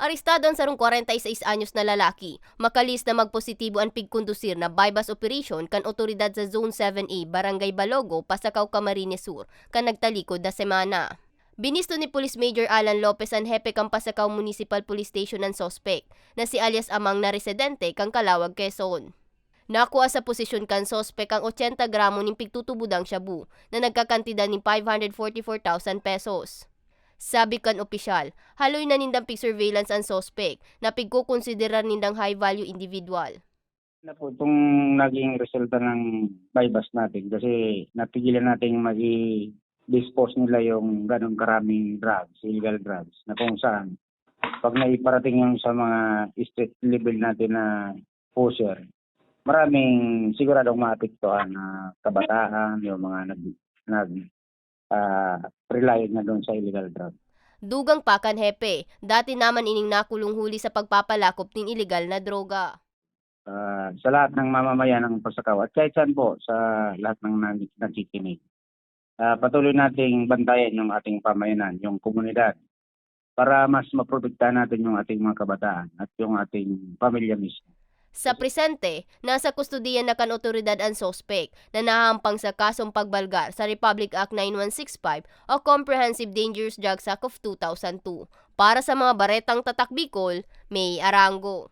Arestado ang sarong 46 anyos na lalaki. Makalis na magpositibo ang pigkondusir na bypass operation kan otoridad sa Zone 7A, Barangay Balogo, Pasakaw, Camarines Sur, kan nagtalikod na semana. Binisto ni Police Major Alan Lopez ang hepe kang Pasakaw Municipal Police Station ng sospek na si alias Amang na residente kang Kalawag, Quezon. Nakuha sa posisyon kan sospek ang 80 gramo ng pigtutubudang shabu na nagkakantidad ng 544,000 pesos. Sabi kan opisyal, haloy na nindang pig-surveillance ang sospek na pigkukonsiderar nindang high-value individual. na itong naging resulta ng bypass natin kasi napigilan natin mag-dispose nila yung ganong karaming drugs, illegal drugs, na kung saan pag naiparating yung sa mga state level natin na pusher, maraming siguradong maapektuhan na kabataan, yung mga nag, nag ah, rely na doon sa illegal drugs. Dugang pakan hepe, dati naman ining nakulong huli sa pagpapalakop ng ilegal na droga. Ah, sa lahat ng mamamayan ng Pasakaw at kahit saan po sa lahat ng nakikinig. Ah, patuloy nating bantayan yung ating pamayanan, yung komunidad para mas maprotektahan natin yung ating mga kabataan at yung ating pamilya mismo. Sa presente, nasa kustodiyan na kan otoridad ang sospek na nahampang sa kasong pagbalgar sa Republic Act 9165 o Comprehensive Dangerous Drugs Act of 2002. Para sa mga baretang tatak Bicol, May Arango.